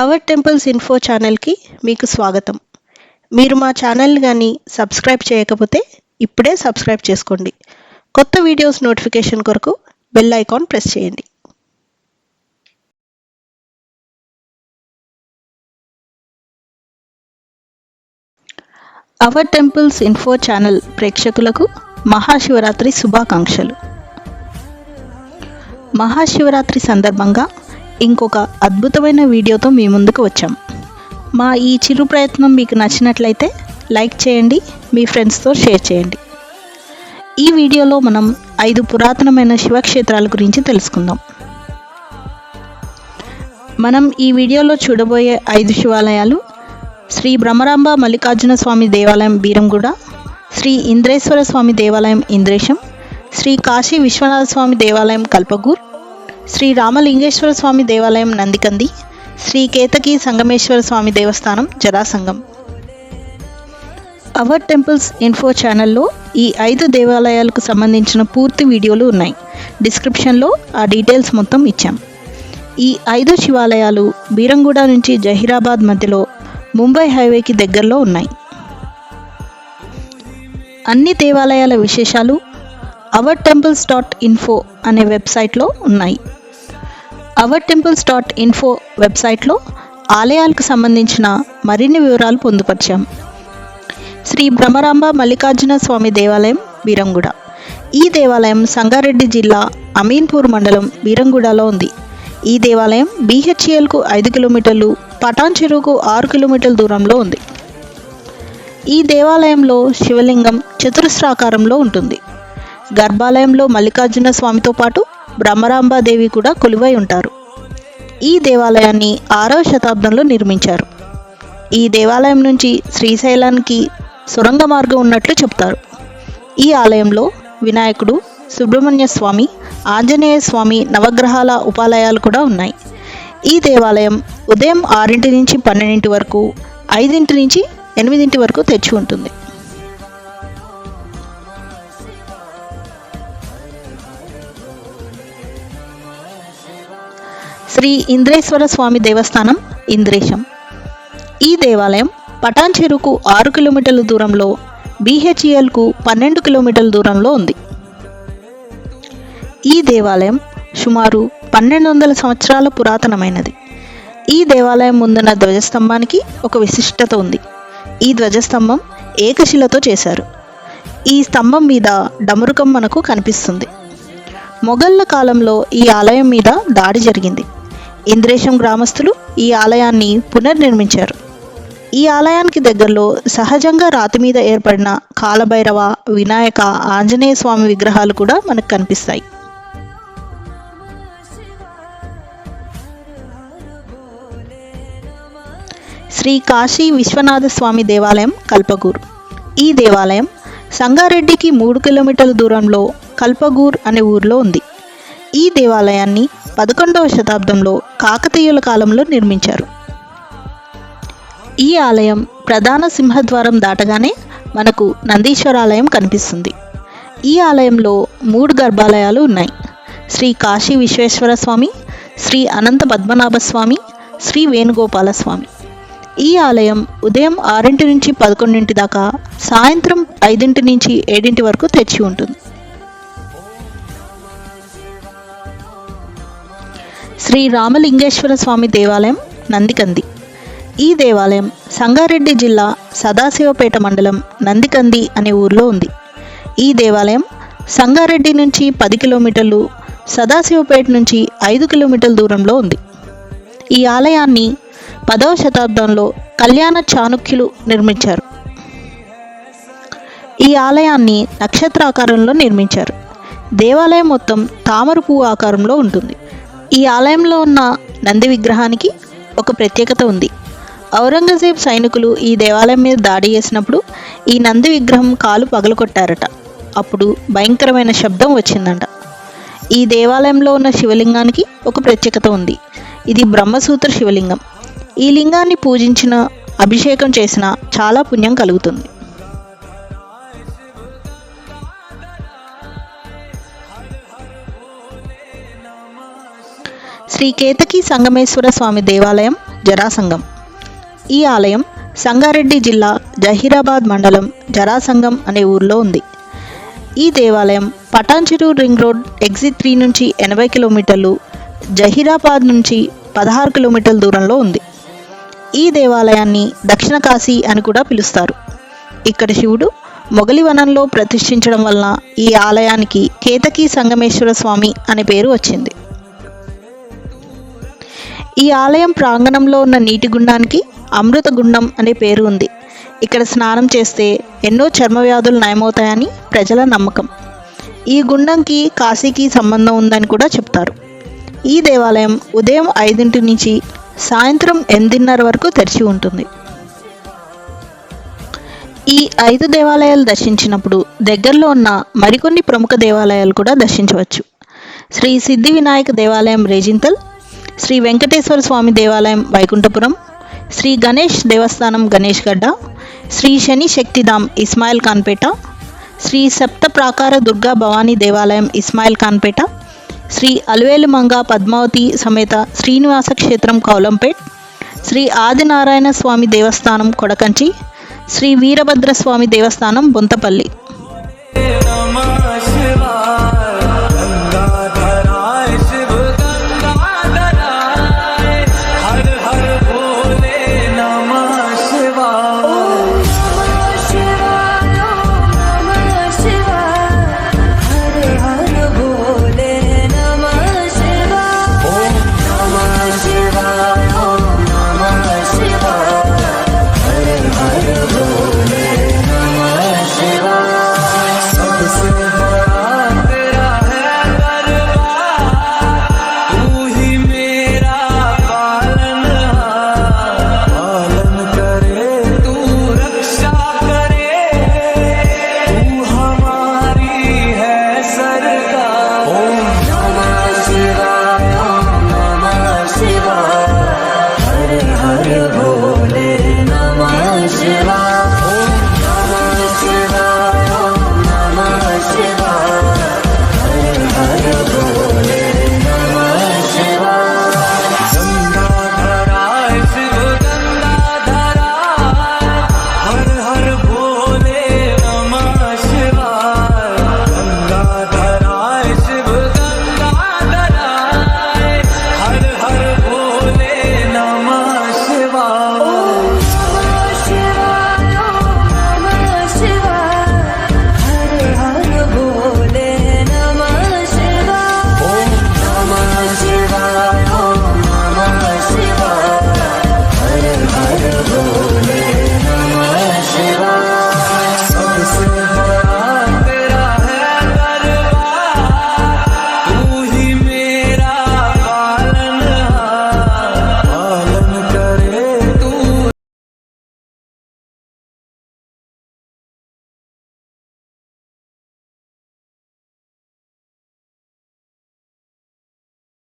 Hour temples info ఛానల్కి మీకు స్వాగతం. మీరు మా ఛానల్ కానీ సబ్స్క్రైబ్ చేయకపోతే ఇప్పుడే సబ్స్క్రైబ్ చేసుకోండి. కొత్త వీడియోస్ నోటిఫికేషన్ కొరకు బెల్ ఐకాన్ ప్రెస్ చేయండి. అవర్ టెంపుల్స్ ఇన్ఫో ఛానల్ ప్రేక్షకులకు మహాశివరాత్రి శుభాకాంక్షలు. మహాశివరాత్రి సందర్భంగా ఇంకొక అద్భుతమైన వీడియోతో మీ ముందుకు వచ్చాం. మా ఈ చిరు ప్రయత్నం మీకు నచ్చినట్లయితే లైక్ చేయండి మీ ఫ్రెండ్స్తో షేర్ చేయండి. ఈ వీడియోలో మనం ఐదు పురాతనమైన శివక్షేత్రాల గురించి తెలుసుకుందాం. మనం ఈ వీడియోలో చూడబోయే ఐదు శివాలయాలు శ్రీ బ్రహ్మరాంబ మల్లికార్జున స్వామి దేవాలయం బీరంగూడ శ్రీ ఇంద్రేశ్వర స్వామి దేవాలయం ఇంద్రేశం శ్రీ కాశీ విశ్వనాథ స్వామి దేవాలయం కల్పగూర్ శ్రీ రామలింగేశ్వర స్వామి దేవాలయం నందికంది శ్రీ కేతకి సంగమేశ్వర స్వామి దేవస్థానం జరాసంగం. అవర్ టెంపుల్స్ ఇన్ఫో ఛానల్లో ఈ ఐదు దేవాలయాలకు సంబంధించిన పూర్తి వీడియోలు ఉన్నాయి. డిస్క్రిప్షన్లో ఆ డీటెయిల్స్ మొత్తం ఇచ్చాం. ఈ ఐదు శివాలయాలు బీరంగూడ నుంచి జహీరాబాద్ మధ్యలో ముంబై హైవేకి దగ్గరలో ఉన్నాయి. అన్ని దేవాలయాల విశేషాలు అవర్ టెంపుల్స్ డాట్ ఇన్ఫో అనే వెబ్సైట్లో ఉన్నాయి. అవర్ టెంపుల్స్ డాట్ ఇన్ఫో వెబ్సైట్లో ఆలయాలకు సంబంధించిన మరిన్ని వివరాలు పొందుపరిచాం. శ్రీ బ్రహ్మరాంబ మల్లికార్జున స్వామి దేవాలయం బీరంగూడ ఈ దేవాలయం సంగారెడ్డి జిల్లా అమీన్పూర్ మండలం బీరంగూడలో ఉంది. ఈ దేవాలయం బీహెచ్ఎల్కు ఐదు కిలోమీటర్లు పటాన్ చెరువుకు ఆరు కిలోమీటర్ల దూరంలో ఉంది. ఈ దేవాలయంలో శివలింగం చతురస్రాకారంలో ఉంటుంది. గర్భాలయంలో మల్లికార్జున స్వామితో పాటు బ్రహ్మరాంబాదేవి కూడా కొలువై ఉంటారు. ఈ దేవాలయాన్ని ఆరవ శతాబ్దంలో నిర్మించారు. ఈ దేవాలయం నుంచి శ్రీశైలానికి సొరంగ మార్గం ఉన్నట్లు చెప్తారు. ఈ ఆలయంలో వినాయకుడు సుబ్రహ్మణ్య స్వామి ఆంజనేయ స్వామి నవగ్రహాల ఉపాలయాలు కూడా ఉన్నాయి. ఈ దేవాలయం ఉదయం ఆరింటి నుంచి పన్నెండింటి వరకు ఐదింటి నుంచి ఎనిమిదింటి వరకు తెచ్చి ఉంటుంది. శ్రీ ఇంద్రేశ్వర స్వామి దేవస్థానం ఇంద్రేశం. ఈ దేవాలయం పటాన్ చెరువుకు ఆరు కిలోమీటర్ల దూరంలో బీహెచ్ఈఎల్కు పన్నెండు కిలోమీటర్ల దూరంలో ఉంది. ఈ దేవాలయం సుమారు పన్నెండు వందల సంవత్సరాల పురాతనమైనది. ఈ దేవాలయం ముందున్న ధ్వజస్తంభానికి ఒక విశిష్టత ఉంది. ఈ ధ్వజస్తంభం ఏకశిలతో చేశారు. ఈ స్తంభం మీద డమరుకం మనకు కనిపిస్తుంది. మొఘళ్ళ కాలంలో ఈ ఆలయం మీద దాడి జరిగింది. ఇంద్రేశం గ్రామస్తులు ఈ ఆలయాన్ని పునర్నిర్మించారు. ఈ ఆలయానికి దగ్గరలో సహజంగా రాతి మీద ఏర్పడిన కాలభైరవ వినాయక ఆంజనేయ స్వామి విగ్రహాలు కూడా మనకు కనిపిస్తాయి. శ్రీ కాశీ విశ్వనాథ స్వామి దేవాలయం కల్పగూర్. ఈ దేవాలయం సంగారెడ్డికి మూడు కిలోమీటర్ల దూరంలో కల్పగూర్ అనే ఊరిలో ఉంది. ఈ దేవాలయాన్ని పదకొండవ శతాబ్దంలో కాకతీయుల కాలంలో నిర్మించారు. ఈ ఆలయం ప్రధాన సింహద్వారం దాటగానే మనకు నందీశ్వరాలయం కనిపిస్తుంది. ఈ ఆలయంలో మూడు గర్భాలయాలు ఉన్నాయి. శ్రీ కాశీ విశ్వేశ్వర స్వామి శ్రీ అనంత పద్మనాభ స్వామి శ్రీ వేణుగోపాల స్వామి. ఈ ఆలయం ఉదయం ఆరింటి నుంచి పదకొండింటి దాకా సాయంత్రం ఐదింటి నుంచి ఏడింటి వరకు తెచ్చి ఉంటుంది. శ్రీ రామలింగేశ్వర స్వామి దేవాలయం నందికంది. ఈ దేవాలయం సంగారెడ్డి జిల్లా సదాశివపేట మండలం నందికంది అనే ఊరిలో ఉంది. ఈ దేవాలయం సంగారెడ్డి నుంచి పది కిలోమీటర్లు సదాశివపేట నుంచి ఐదు కిలోమీటర్ల దూరంలో ఉంది. ఈ ఆలయాన్ని పదవ శతాబ్దంలో కళ్యాణ చాణుక్యులు నిర్మించారు. ఈ ఆలయాన్ని నక్షత్రాకారంలో నిర్మించారు. దేవాలయం మొత్తం తామరపువ్వు ఆకారంలో ఉంటుంది. ఈ ఆలయంలో ఉన్న నంది విగ్రహానికి ఒక ప్రత్యేకత ఉంది. ఔరంగజేబ్ సైనికులు ఈ దేవాలయం మీద దాడి చేసినప్పుడు ఈ నంది విగ్రహం కాలు పగలగొట్టారట. అప్పుడు భయంకరమైన శబ్దం వచ్చిందంట. ఈ దేవాలయంలో ఉన్న శివలింగానికి ఒక ప్రత్యేకత ఉంది. ఇది బ్రహ్మసూత్ర శివలింగం. ఈ లింగాన్ని పూజించిన అభిషేకం చేసిన చాలా పుణ్యం కలుగుతుంది. శ్రీ కేతకి సంగమేశ్వర స్వామి దేవాలయం జరాసంగం. ఈ ఆలయం సంగారెడ్డి జిల్లా జహీరాబాద్ మండలం జరాసంగం అనే ఊర్లో ఉంది. ఈ దేవాలయం Patancheru ring road exit three నుంచి ఎనభై కిలోమీటర్లు జహీరాబాద్ నుంచి పదహారు కిలోమీటర్ల దూరంలో ఉంది. ఈ దేవాలయాన్ని దక్షిణ కాశీ అని కూడా పిలుస్తారు. ఇక్కడ శివుడు మొగలి వనంలో ప్రతిష్ఠించడం వలన ఈ ఆలయానికి కేతకి సంగమేశ్వర స్వామి అనే పేరు వచ్చింది. ఈ ఆలయం ప్రాంగణంలో ఉన్న నీటి గుండానికి అమృత గుండం అనే పేరు ఉంది. ఇక్కడ స్నానం చేస్తే ఎన్నో చర్మ వ్యాధులు నయమవుతాయని ప్రజల నమ్మకం. ఈ గుండంకి కాశీకి సంబంధం ఉందని కూడా చెప్తారు. ఈ దేవాలయం ఉదయం ఐదింటి నుంచి సాయంత్రం ఎనిమిదిన్నర వరకు తెరిచి ఉంటుంది. ఈ ఐదు దేవాలయాలు దర్శించినప్పుడు దగ్గరలో ఉన్న మరికొన్ని ప్రముఖ దేవాలయాలు కూడా దర్శించవచ్చు. శ్రీ సిద్ధి వినాయక దేవాలయం రేజింతల్ శ్రీ వెంకటేశ్వర స్వామి దేవాలయం వైకుంఠపురం శ్రీ గణేష్ దేవస్థానం గణేష్ గడ్డ శ్రీ శని శక్తిధామ్ ఇస్మాయిల్ ఖాన్పేట శ్రీ సప్త ప్రాకార దుర్గా భవానీ దేవాలయం ఇస్మాయిల్ ఖాన్పేట శ్రీ అలవేలు మంగ పద్మావతి సమేత శ్రీనివాస క్షేత్రం కౌలంపేట్ శ్రీ ఆదినారాయణ స్వామి దేవస్థానం కొడకంచి శ్రీ వీరభద్ర స్వామి దేవస్థానం బొంతపల్లి.